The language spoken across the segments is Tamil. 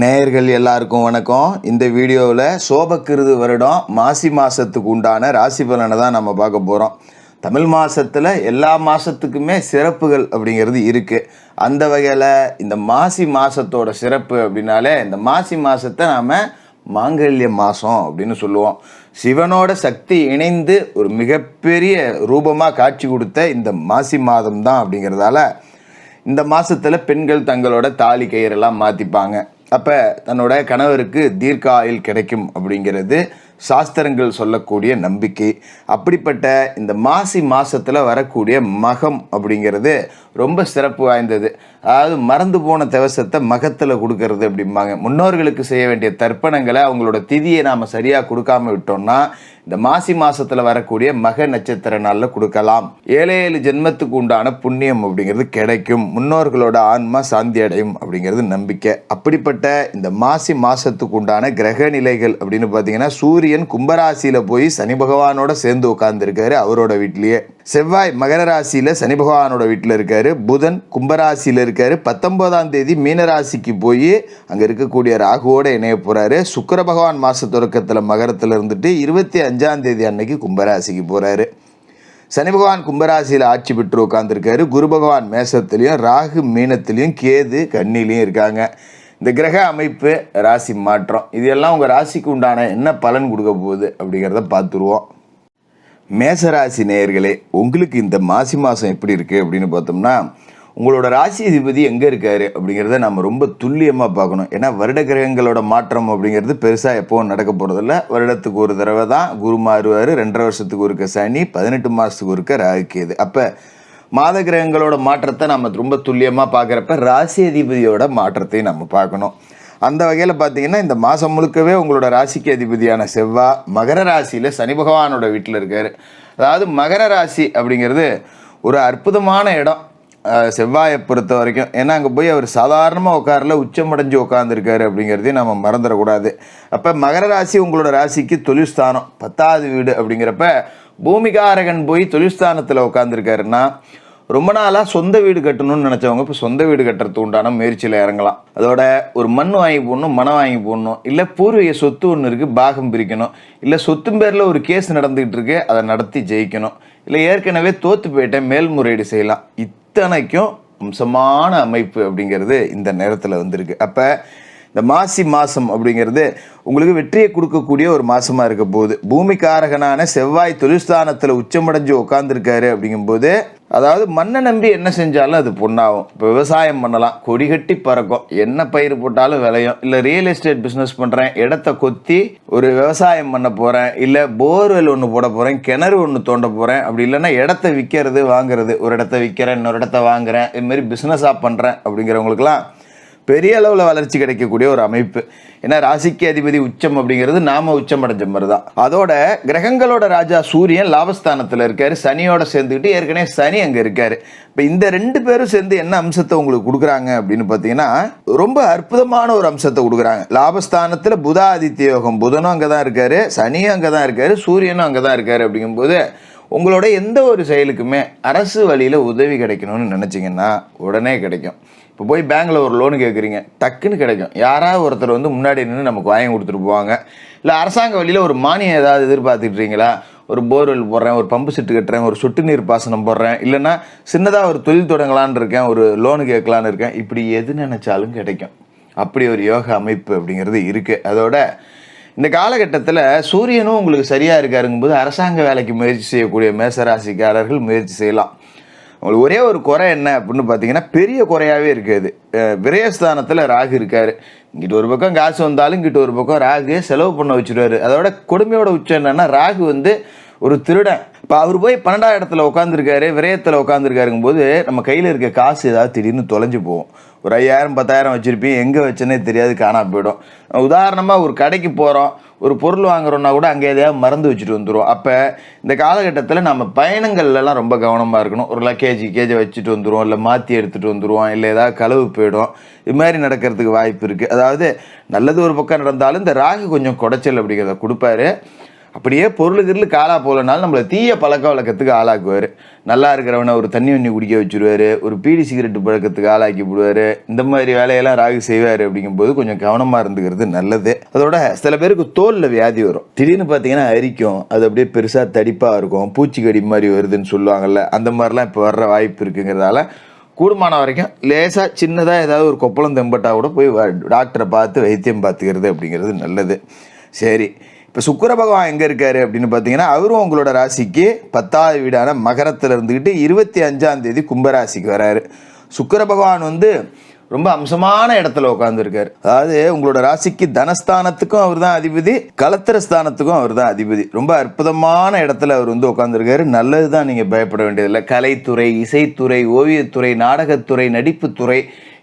நேயர்கள் எல்லாருக்கும் வணக்கம். இந்த வீடியோவில் சோபக்கிருது வருடம் மாசி மாதத்துக்கு உண்டான ராசி பலனை தான் நம்ம பார்க்க போகிறோம் தமிழ் மாதத்தில் எல்லா மாதத்துக்குமே சிறப்புகள் அப்படிங்கிறது இருக்குது அந்த வகையில் இந்த மாசி மாதத்தோட சிறப்பு அப்படின்னாலே இந்த மாசி மாதத்தை நாம் மாங்கல்ய மாதம் அப்படின்னு சொல்லுவோம். சிவனோட சக்தி இணைந்து ஒரு மிகப்பெரிய ரூபமாக காட்சி கொடுத்த இந்த மாசி மாதம் தான் அப்படிங்கிறதால இந்த மாதத்தில் பெண்கள் தங்களோட தாலி கயிறெல்லாம் மாற்றிப்பாங்க அப்போ தன்னோட கணவருக்கு தீர்க்க ஆயுள் கிடைக்கும் அப்படிங்கிறது சாஸ்திரங்கள் சொல்லக்கூடிய நம்பிக்கை அப்படிப்பட்ட இந்த மாசி மாதத்தில் வரக்கூடிய மகம் அப்படிங்கிறது ரொம்ப சிறப்பு வாய்ந்தது. அதாவது மறந்து போன தவசத்தை மகத்தில் கொடுக்கறது அப்படிம்பாங்க. முன்னோர்களுக்கு செய்ய வேண்டிய தர்ப்பணங்களை அவங்களோட திதியை நாம் சரியாக கொடுக்காம விட்டோம்னா இந்த மாசி மாதத்தில் வரக்கூடிய மக நட்சத்திர நாளில் கொடுக்கலாம். ஏழு ஏழு ஜென்மத்துக்கு உண்டான புண்ணியம் அப்படிங்கிறது கிடைக்கும். முன்னோர்களோட ஆன்மா சாந்தி அடையும் அப்படிங்கிறது நம்பிக்கை. அப்படிப்பட்ட இந்த மாசி மாதத்துக்கு உண்டான கிரக நிலைகள் அப்படின்னு பார்த்தீங்கன்னா சூரிய சூரியன் கும்பராசியில போய் சனி பகவானோட சேர்ந்து உட்கார்ந்துருக்காரு அவரோட வீட்லயே. செவ்வாய் மகர ராசியில சனி பகவானோட வீட்டில் இருக்காரு. புதன் கும்பராசியில இருக்காரு. பத்தொன்பதாம் தேதி மீனராசிக்கு போய் அங்க இருக்கக்கூடிய ராகுவோட இணைய போறாரு. சுக்கர பகவான் மாச தொடக்கத்துல மகரத்துல இருந்துட்டு இருபத்தி அஞ்சாம் தேதி அன்னைக்கு கும்பராசிக்கு போறாரு. சனி பகவான் கும்பராசியில் ஆட்சி பெற்று உட்காந்துருக்காரு குரு பகவான் மேசத்துலேயும் ராகு மீனத்துலேயும் கேது கண்ணிலையும் இருக்காங்க. இந்த கிரக அமைப்பு ராசி மாற்றம். இது எல்லாம் உங்கள் ராசிக்கு உண்டான என்ன பலன் கொடுக்க போகுது அப்படிங்கிறத பார்த்துருவோம். மேசராசி நேயர்களே உங்களுக்கு இந்த மாசி மாதம் எப்படி இருக்குது அப்படின்னு பார்த்தோம்னா உங்களோட ராசி அதிபதி எங்கே இருக்காரு அப்படிங்கிறத நம்ம ரொம்ப துல்லியமாக பார்க்கணும். ஏன்னா வருட கிரகங்களோட மாற்றம் அப்படிங்கிறது பெருசாக எப்போவும் நடக்க போகிறதில்ல வருடத்துக்கு ஒரு தடவை தான் குரு மாறுவார். ரெண்டரை வருஷத்துக்கு ஒருக்க சனி பதினெட்டு மாதத்துக்கு ஒருக்க ராகு இது அப்போ மாத கிரகங்களோட மாற்றத்தை நம்ம ரொம்ப துல்லியமாக பார்க்குறப்ப ராசி அதிபதியோட மாற்றத்தையும் நம்ம பார்க்கணும். அந்த வகையில் பார்த்தீங்கன்னா இந்த மாதம் முழுக்கவே உங்களோட ராசிக்கு அதிபதியான செவ்வாய் மகர ராசியில் சனி பகவானோட வீட்டில் இருக்கார். அதாவது மகர ராசி அப்படிங்கிறது ஒரு அற்புதமான இடம். செவ்வாயை பொறுத்த வரைக்கும். ஏன்னா அங்கே போய் அவர் சாதாரணமாக உட்காரல உச்சமடைஞ்சு உட்காந்துருக்காரு அப்படிங்கிறதையும் நம்ம மறந்துடக்கூடாது. அப்போ மகர ராசி உங்களோட ராசிக்கு தொழில்ஸ்தானம். பத்தாவது வீடு அப்படிங்கிறப்ப பூமிகாரகன் போய் தொழில்ஸ்தானத்தில் உட்காந்துருக்காருன்னா ரொம்ப நாளாக சொந்த வீடு கட்டணும்னு நினச்சவங்க இப்போ சொந்த வீடு கட்டுறதுக்கு உண்டான முயற்சியில் இறங்கலாம். அதோட ஒரு மண் வாங்கி போடணும் மனம் வாங்கி போடணும் இல்லை பூர்வீக சொத்து ஒன்று இருக்குது பாகம் பிரிக்கணும் இல்லை சொத்து பேரில் ஒரு கேஸ் நடந்துக்கிட்டு இருக்கு அதை நடத்தி ஜெயிக்கணும் இல்லை ஏற்கனவே தோற்று போயிட்டேன் மேல்முறையீடு செய்யலாம். இத்தனைக்கும் அம்சமான அமைப்பு அப்படிங்கிறது இந்த நேரத்தில் வந்திருக்கு. அப்போ இந்த மாசி மாதம் அப்படிங்கிறது உங்களுக்கு வெற்றியை கொடுக்கக்கூடிய ஒரு மாதமாக இருக்க போகுது. பூமிக்காரகனான செவ்வாய் தொழில்ஸ்தானத்தில் உச்சமடைஞ்சு உட்காந்துருக்காரு அப்படிங்கும்போது அதாவது மண்ணை நம்பி என்ன செஞ்சாலும் அது பொண்ணாகும் இப்போ விவசாயம் பண்ணலாம். கொடி கட்டி பறக்கும். என்ன பயிர் போட்டாலும் விளையும். இல்லை ரியல் எஸ்டேட் பிஸ்னஸ் பண்ணுறேன் இடத்த கொத்தி ஒரு விவசாயம் பண்ண போகிறேன் இல்லை போர்வெல் ஒன்று போட போகிறேன் கிணறு ஒன்று தோண்ட போகிறேன் அப்படி இல்லைன்னா இடத்த விற்கிறது வாங்குறது. ஒரு இடத்த விற்கிறேன் இன்னொரு இடத்த வாங்குறேன். இதுமாரி பிஸ்னஸாக பண்ணுறேன் அப்படிங்கிறவங்களுக்குலாம் பெரிய அளவில் வளர்ச்சி கிடைக்கக்கூடிய ஒரு அமைப்பு. ஏன்னா ராசிக்கு அதிபதி உச்சம் அப்படிங்கிறது நாம உச்சம் அடைஞ்ச மாதிரி தான் அதோட கிரகங்களோட ராஜா சூரியன் லாபஸ்தானத்தில் இருக்காரு. சனியோட சேர்ந்துக்கிட்டு ஏற்கனவே சனி அங்கே இருக்காரு. இப்போ இந்த ரெண்டு பேரும் சேர்ந்து என்ன அம்சத்தை உங்களுக்கு கொடுக்குறாங்க அப்படின்னு பார்த்தீங்கன்னா ரொம்ப அற்புதமான ஒரு அம்சத்தை கொடுக்குறாங்க. லாபஸ்தானத்தில் புத யோகம். புதனும் அங்கே தான் இருக்காரு. சனியும் அங்கே தான் இருக்காரு. சூரியனும் அங்கே தான் இருக்காரு அப்படிங்கும்போது உங்களோட எந்த ஒரு செயலுக்குமே அரசு வழியில் உதவி கிடைக்கணும்னு நினச்சிங்கன்னா உடனே கிடைக்கும். இப்போ போய் பேங்க்கில் ஒரு லோன் கேட்குறீங்க டக்குன்னு கிடைக்கும். யாராவது ஒருத்தர் வந்து முன்னாடி நின்று நமக்கு வாங்கி கொடுத்துட்டு போவாங்க. இல்லை அரசாங்க வழியில் ஒரு மானியம் ஏதாவது எதிர்பார்த்துட்றீங்களா ஒரு போர்வெல் போடுறேன் ஒரு பம்பு செட்டு கட்டுறேன் ஒரு சொட்டு நீர் பாசனம் போடுறேன். இல்லைன்னா சின்னதாக ஒரு தொழில் தொடங்கலான் இருக்கேன் ஒரு லோனு கேட்கலான்னு இருக்கேன். இப்படி எது நினச்சாலும் கிடைக்கும். அப்படி ஒரு யோக அமைப்பு அப்படிங்கிறது இருக்குது அதோட இந்த காலகட்டத்தில் சூரியனும் உங்களுக்கு சரியாக இருக்காருங்கும்போது அரசாங்க வேலைக்கு முயற்சி செய்யக்கூடிய மேசராசிக்காரர்கள் முயற்சி செய்யலாம். உங்களுக்கு ஒரே ஒரு குறை என்ன அப்படின்னு பார்த்தீங்கன்னா பெரிய குறையாகவே இருக்காது. விரயஸ்தானத்தில் ராகு இருக்காரு. இங்கிட்டு ஒரு பக்கம் காசு வந்தாலும் இங்கிட்டு ஒரு பக்கம் ராகு செலவு பண்ண வச்சிருவாரு அதோட கொடுமையோட உச்சம் என்னன்னா ராகு வந்து ஒரு திருடன். இப்போ அவர் போய் பன்னெண்டாம் இடத்துல உட்காந்துருக்காரு விரயத்தில் உட்காந்துருக்காருங்கும் போது நம்ம கையில் இருக்க காசு ஏதாவது திடீர்னு தொலைஞ்சு போகும். ஒரு ஐயாயிரம் பத்தாயிரம் வச்சுருப்பீங்க எங்கே வச்சேனே தெரியாது காணாம போயிடும். உதாரணமாக ஒரு கடைக்கு போகிறோம் ஒரு பொருள் வாங்குறோம்னா கூட அங்கே எதையாவது மறந்து வச்சுட்டு வந்துடும் அப்போ இந்த காலகட்டத்தில் நம்ம பயணங்கள்லாம் ரொம்ப கவனமாக இருக்கணும். ஒரு லக்கேஜ் கேஜை வச்சுட்டு வந்துடுவோம் இல்லை மாற்றி எடுத்துகிட்டு வந்துடுவோம் இல்லை ஏதாவது களவு போயிடும். இது மாதிரி நடக்கிறதுக்கு வாய்ப்பு இருக்குது அதாவது நல்லது ஒரு பக்கம் நடந்தாலும் இந்த ராகு கொஞ்சம் குடைச்சல் அப்படிங்கிறத கொடுப்பாரு. அப்படியே பொருளுக்கு காலா போகலனாலும் நம்மளை தீய பழக்க வழக்கத்துக்கு ஆளாக்குவார். நல்லா இருக்கிறவனை ஒரு தண்ணி வண்ணி குடிக்க வச்சுருவாரு ஒரு பீடி சிகரெட் பழக்கத்துக்கு ஆளாக்கி விடுவார். இந்த மாதிரி வேலையெல்லாம் ராகு செய்வார் அப்படிங்கும்போது கொஞ்சம் கவனமாக இருந்துக்கிறது நல்லது. அதோட சில பேருக்கு தோலில் வியாதி வரும். திடீர்னு பார்த்தீங்கன்னா அரிக்கும் அது அப்படியே பெருசாக தடிப்பாக இருக்கும் பூச்சிக்கடி மாதிரி வருதுன்னு சொல்லுவாங்கள்ல அந்த மாதிரிலாம் இப்போ வர்ற வாய்ப்பு இருக்குங்கிறதால கூடுமான வரைக்கும் லேசாக சின்னதாக ஏதாவது ஒரு கொப்பளம் தெம்பட்டா கூட போய் டாக்டரை பார்த்து வைத்தியம் பார்த்துக்கிறது அப்படிங்கிறது நல்லது. சரி. இப்போ சுக்கர பகவான் எங்கே இருக்காரு அப்படின்னு பார்த்தீங்கன்னா அவரும் உங்களோட ராசிக்கு பத்தாவது வீடான மகரத்தில் இருந்துக்கிட்டு இருபத்தி அஞ்சாம் தேதி கும்பராசிக்கு வராரு. சுக்கர பகவான் வந்து ரொம்ப அம்சமான இடத்துல உட்காந்துருக்காரு அதாவது உங்களோட ராசிக்கு தனஸ்தானத்துக்கும் அவர் தான் அதிபதி கலத்திர ஸ்தானத்துக்கும் அவர் தான் அதிபதி. ரொம்ப அற்புதமான இடத்துல அவர் வந்து உட்காந்துருக்காரு நல்லது தான் நீங்கள் பயப்பட வேண்டியதில்லை. கலைத்துறை இசைத்துறை ஓவியத்துறை நாடகத்துறை நடிப்புத்துறை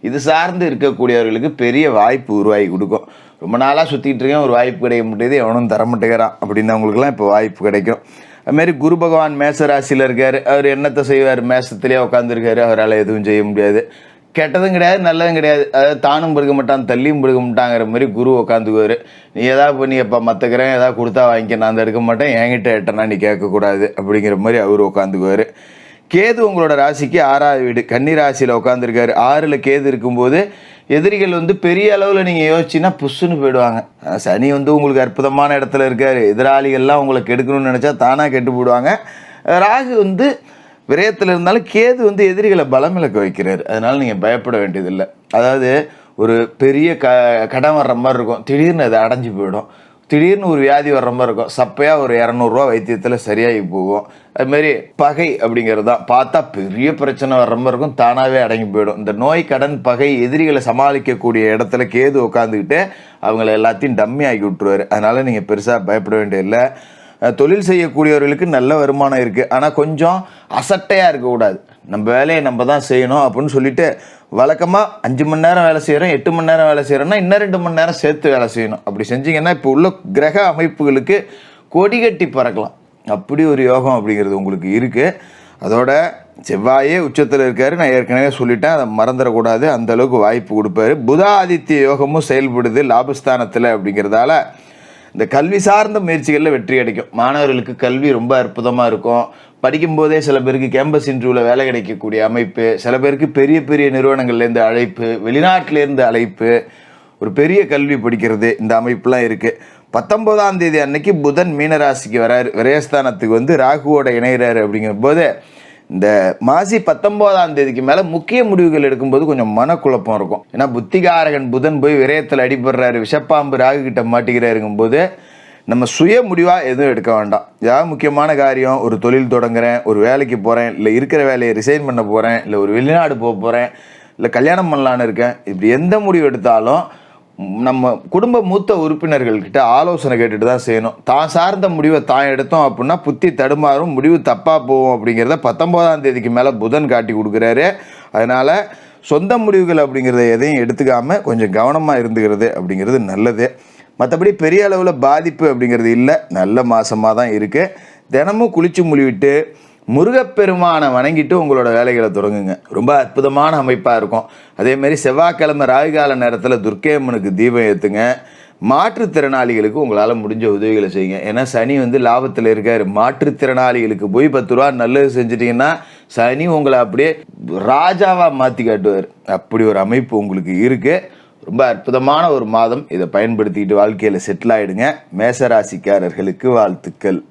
இது சார்ந்து இருக்கக்கூடியவர்களுக்கு பெரிய வாய்ப்பு உருவாகி கொடுக்கும். ரொம்ப நாளாக சுற்றிட்டு இருக்கேன் ஒரு வாய்ப்பு கிடைக்க முடியாது எவனும் தர மாட்டேங்கிறான் அப்படின்னவங்களுக்குலாம் இப்போ வாய்ப்பு கிடைக்கும். அதுமாரி குரு பகவான் மேச ராசியில் இருக்கார் அவர் என்னத்தை செய்வார்? மேசத்திலே உட்காந்துருக்காரு அவரால் எதுவும் செய்ய முடியாது. கெட்டதும் கிடையாது நல்லதும் கிடையாது. அதாவது தானும் பிடிக்க மாட்டான் தள்ளியும் பிடிக்க மாட்டாங்கிற மாதிரி குரு உட்காந்துக்குவார் நீ எதாவது பண்ணி எப்போ மற்றுக்கிறேன் எதாவது கொடுத்தா வாங்கிக்க நான் அந்த எடுக்க மாட்டேன் என்கிட்ட எட்டனா நீ கேட்கக்கூடாது அப்படிங்கிற மாதிரி அவர் உட்காந்துக்குவார் கேது உங்களோட ராசிக்கு ஆறாவது வீடு. கன்னி ராசியில் உட்காந்துருக்காரு ஆறில் கேது இருக்கும்போது எதிரிகள் வந்து பெரிய அளவில் நீங்கள் யோசிச்சின்னா புஷ்ஷுன்னு போயிடுவாங்க. சனி வந்து உங்களுக்கு அற்புதமான இடத்துல இருக்கார். எதிராளிகள்லாம் உங்களை கெடுக்கணும்னு நினச்சா தானாக கெட்டு போடுவாங்க ராகு வந்து விரயத்தில் இருந்தாலும் கேது வந்து எதிரிகளை பலம் இழக்க வைக்கிறாரு. அதனால் நீங்கள் பயப்பட வேண்டியதில்லை. அதாவது ஒரு பெரிய க கடன் வர்ற மாதிரி இருக்கும். திடீர்னு அது அடைஞ்சு போயிடும். திடீர்னு ஒரு வியாதி வர்ற மாதிரி இருக்கும். சப்பையாக ஒரு இரநூறுவா வைத்தியத்தில் சரியாகி போகும். அதுமாரி பகை அப்படிங்கிறது தான். பார்த்தா பெரிய பிரச்சனை வர்ற மாதிரி இருக்கும். தானாகவே அடங்கி போயிடும். இந்த நோய் கடன் பகை எதிரிகளை சமாளிக்கக்கூடிய இடத்துல கேது உட்காந்துக்கிட்டு அவங்கள எல்லாத்தையும் டம்மி ஆக்கி விட்டுருவார். அதனால் நீங்கள் பெருசாக பயப்பட வேண்டியதில்லை. தொழில் செய்யக்கூடியவர்களுக்கு நல்ல வருமானம் இருக்குது ஆனால் கொஞ்சம் அசட்டையாக இருக்கக்கூடாது. நம்ம வேலையை நம்ம தான் செய்யணும் அப்படின்னு சொல்லிட்டு வழக்கமாக அஞ்சு மணி நேரம் வேலை செய்கிறோம் எட்டு மணி நேரம் வேலை செய்கிறோன்னா இன்னும் ரெண்டு மணி நேரம் சேர்த்து வேலை செய்யணும். அப்படி செஞ்சீங்கன்னா இப்போ உள்ள கிரக அமைப்புகளுக்கு கொடி கட்டி பறக்கலாம். அப்படி ஒரு யோகம் அப்படிங்கிறது உங்களுக்கு இருக்குது அதோட செவ்வாயே உச்சத்தில் இருக்காரு. நான் ஏற்கனவே சொல்லிட்டேன் அதை மறந்துடக்கூடாது. அந்த அளவுக்கு வாய்ப்பு கொடுப்பாரு. புத ஆதித்ய யோகமும் செயல்படுது லாபஸ்தானத்தில் அப்படிங்கிறதால இந்த கல்வி சார்ந்த முயற்சிகளில் வெற்றி கிடைக்கும் மாணவர்களுக்கு கல்வி ரொம்ப அற்புதமாக இருக்கும். படிக்கும்போதே சில பேருக்கு கேம்பஸ் இன்டர்வியூவில் வேலை கிடைக்கக்கூடிய அமைப்பு சில பேருக்கு பெரிய பெரிய நிறுவனங்கள்லேருந்து அழைப்பு வெளிநாட்டிலேருந்து அழைப்பு ஒரு பெரிய கல்வி படிக்கிறது இந்த அமைப்புலாம் இருக்குது பத்தொம்போதாம் தேதி அன்னைக்கு புதன் மீனராசிக்கு வராரு. விரயஸ்தானத்துக்கு வந்து ராகுவோட இணைகிறாரு அப்படிங்கும்போது இந்த மாசி பத்தொம்போதாம் தேதிக்கு மேலே முக்கிய முடிவுகள் எடுக்கும்போது கொஞ்சம் மனக்குழப்பம் இருக்கும். ஏன்னா புத்திகாரகன் புதன் போய் விரயத்தில் அடிபடுறாரு விஷப்பாம்பு ராகு கிட்ட மாட்டிக்கிறாருங்கும்போது நம்ம சுய முடிவாக எதுவும் எடுக்க வேண்டாம். ஏதாவது முக்கியமான காரியம் ஒரு தொழில் தொடங்குறேன் ஒரு வேலைக்கு போகிறேன் இல்லை இருக்கிற வேலையை ரிசைன் பண்ண போகிறேன் இல்லை ஒரு வெளிநாடு போக போகிறேன் இல்லை கல்யாணம் பண்ணலான்னு இருக்கேன். இப்படி எந்த முடிவு எடுத்தாலும் நம்ம குடும்ப மூத்த உறுப்பினர்கள்கிட்ட ஆலோசனை கேட்டுட்டு தான் செய்யணும். தான் சார்ந்த முடிவை தான் எடுத்தோம் அப்படின்னா புத்தி தடுமாறும் முடிவு தப்பாக போகும் அப்படிங்கிறத பத்தொம்போதாம் தேதிக்கு மேலே புதன் காட்டி கொடுக்குறாரு. அதனால் சொந்த முடிவுகள் அப்படிங்கிறத எதையும் எடுத்துக்காமல் கொஞ்சம் கவனமாக இருந்துக்கிறது அப்படிங்கிறது நல்லது. மற்றபடி பெரிய அளவில் பாதிப்பு அப்படிங்கிறது இல்லை. நல்ல மாசமாக தான் இருக்குது தினமும் குளிச்சு முழுவிட்டு முருகப்பெருமானை வணங்கிட்டு உங்களோட வேலைகளை தொடங்குங்க. ரொம்ப அற்புதமான அமைப்பாக இருக்கும். அதேமாரி செவ்வாய்க்கிழமை ராகுகால நேரத்தில் துர்க்கையம்மனுக்கு தீபம் ஏற்றுங்க மாற்றுத்திறனாளிகளுக்கு உங்களால் முடிஞ்ச உதவிகளை செய்யுங்க. ஏன்னா சனி வந்து லாபத்தில் இருக்கார். மாற்றுத்திறனாளிகளுக்கு போய் பத்து ரூபா நல்லது செஞ்சிட்டிங்கன்னா சனி உங்களை அப்படியே ராஜாவாக மாற்றி காட்டுவார். அப்படி ஒரு அமைப்பு உங்களுக்கு இருக்குது ரொம்ப அற்புதமான ஒரு மாதம். இதை பயன்படுத்திக்கிட்டு வாழ்க்கையில் செட்டில் ஆகிடுங்க மேசராசிக்காரர்களுக்கு வாழ்த்துக்கள்.